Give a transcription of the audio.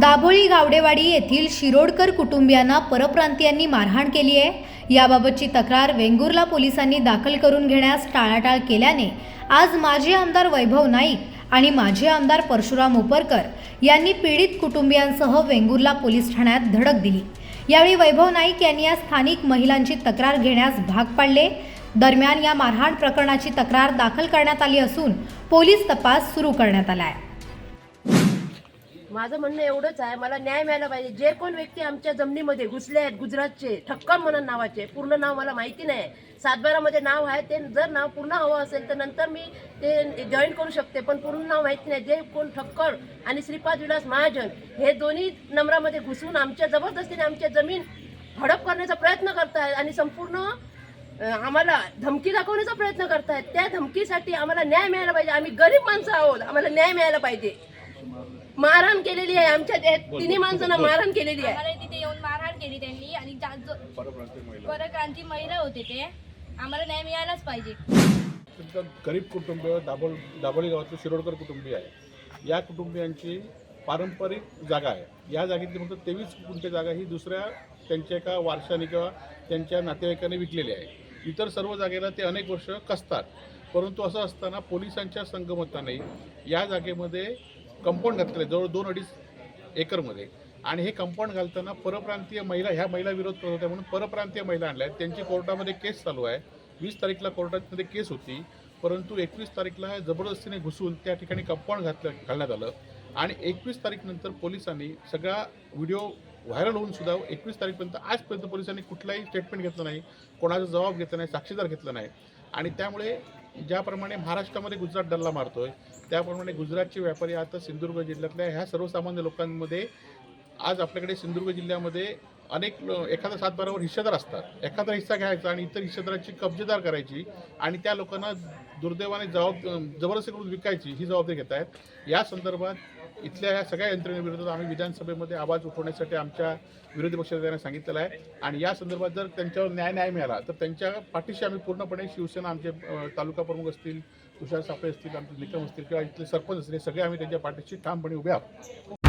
दाभोळी गावडेवाडी येथील शिरोडकर कुटुंबियांना परप्रांतीयांनी मारहाण केली आहे. याबाबतची तक्रार वेंगुर्ला पोलिसांनी दाखल करून घेण्यास टाळाटाळ केल्याने आज माजी आमदार वैभव नाईक आणि माजी आमदार परशुराम उपरकर यांनी पीडित कुटुंबियांसह वेंगुर्ला पोलीस ठाण्यात धडक दिली. यावेळी वैभव नाईक यांनी या स्थानिक महिलांची तक्रार घेण्यास भाग पाडले. दरम्यान या मारहाण प्रकरणाची तक्रार दाखल करण्यात आली असून पोलीस तपास सुरू करण्यात आला आहे. माझं म्हणणं एवढंच आहे मला न्याय मिळाला पाहिजे. जे कोण व्यक्ती आमच्या जमिनीमध्ये घुसले आहेत गुजरातचे ठक्कम म्हणून नावाचे पूर्ण नाव मला माहिती नाही. सातबारामध्ये नाव आहे ते जर नाव पूर्ण हवं असेल तर नंतर मी ते जॉईन करू शकते पण पूर्ण नाव माहिती नाही. जे कोण ठक्कर आणि श्रीपाद विलास महाजन हे दोन्ही नंबरामध्ये घुसून आमच्या जबरदस्तीने आमच्या जमीन हडप करण्याचा प्रयत्न करतायत आणि संपूर्ण आम्हाला धमकी दाखवण्याचा प्रयत्न करतायत. त्या धमकीसाठी आम्हाला न्याय मिळायला पाहिजे. आम्ही गरीब माणसं आहोत आम्हाला न्याय मिळायला पाहिजे. मारहाण केलेली आहे आमच्या त्या तिन्ही माणसांना मारहाण केलेली आहे. आम्हाला तिथे येऊन मारहाण केली त्यांनी आणि जो- परक्रांती महिला. होते ते. आम्हाला न्याय मिळालाच पाहिजे. तुमचं गरीब कुटुंबीय दाभोळ दाभोळी गावातलं शिरोडकर कुटुंबीय आहे. या कुटुंबियांची पारंपरिक जागा आहे. या जागेतली फक्त तेवीस गुंठे जागा ही दुसऱ्या त्यांच्या एका वारशाने किंवा त्यांच्या नातेवाईकाने विकलेली आहे. इतर सर्व जागेला ते अनेक वर्ष कसतात. परंतु असं असताना पोलिसांच्या संगमताने या जागेमध्ये कंपाऊंड घातलेलं आहे जवळ दोन अडीच एकरमध्ये. आणि हे कंपाऊंड घालताना परप्रांतीय महिला ह्या महिला विरोध करत होत्या म्हणून परप्रांतीय महिला आणल्या आहेत. त्यांची कोर्टामध्ये केस चालू आहे. वीस तारीखला कोर्टामध्ये केस होती. परंतु एकवीस तारीखला जबरदस्तीने घुसून त्या ठिकाणी कंपाऊंड घातलं घालण्यात आलं. आणि एकवीस तारीखनंतर पोलिसांनी सगळा व्हिडिओ व्हायरल होऊन सुद्धा एकवीस तारीखपर्यंत आजपर्यंत पोलिसांनी कुठलाही स्टेटमेंट घेतलं नाही. कोणाचा जबाब घेतला नाही साक्षीदार घेतला नाही. आणि त्यामुळे ज्याप्रमाणे महाराष्ट्रामध्ये गुजरात डल्ला आहे त्याप्रमाणे गुजरातचे व्यापारी आता सिंधुदुर्ग जिल्ह्यातल्या ह्या सर्वसामान्य लोकांमध्ये आज आपल्याकडे सिंधुदुर्ग जिल्ह्यामध्ये अनेक एखादा सातबारावर हिस्सेदार असतात. एखादा हिस्सा घ्यायचा आणि इतर हिस्सेदाराची कब्जेदार करायची आणि त्या लोकांना दुर्दैवाने जबाब जबरदस्ती करून विकायची ही जबाबदारी घेत आहेत या संदर्भात इथल्या या सगळ्या यंत्रणेविरोधात आम्ही विधानसभेमध्ये आवाज उठवण्यासाठी आमच्या विरोधी पक्षाने सांगितलेलं आहे. आणि या संदर्भात जर त्यांच्यावर न्याय न्याय मिळाला तर त्यांच्या पाठीशी आम्ही पूर्णपणे शिवसेना आमचे तालुका प्रमुख असतील तुषार सापळे असतील आमचे निकम असतील किंवा इथले सरपंच असतील सगळे आम्ही त्यांच्या पाठीशी ठामपणे उभे आहोत.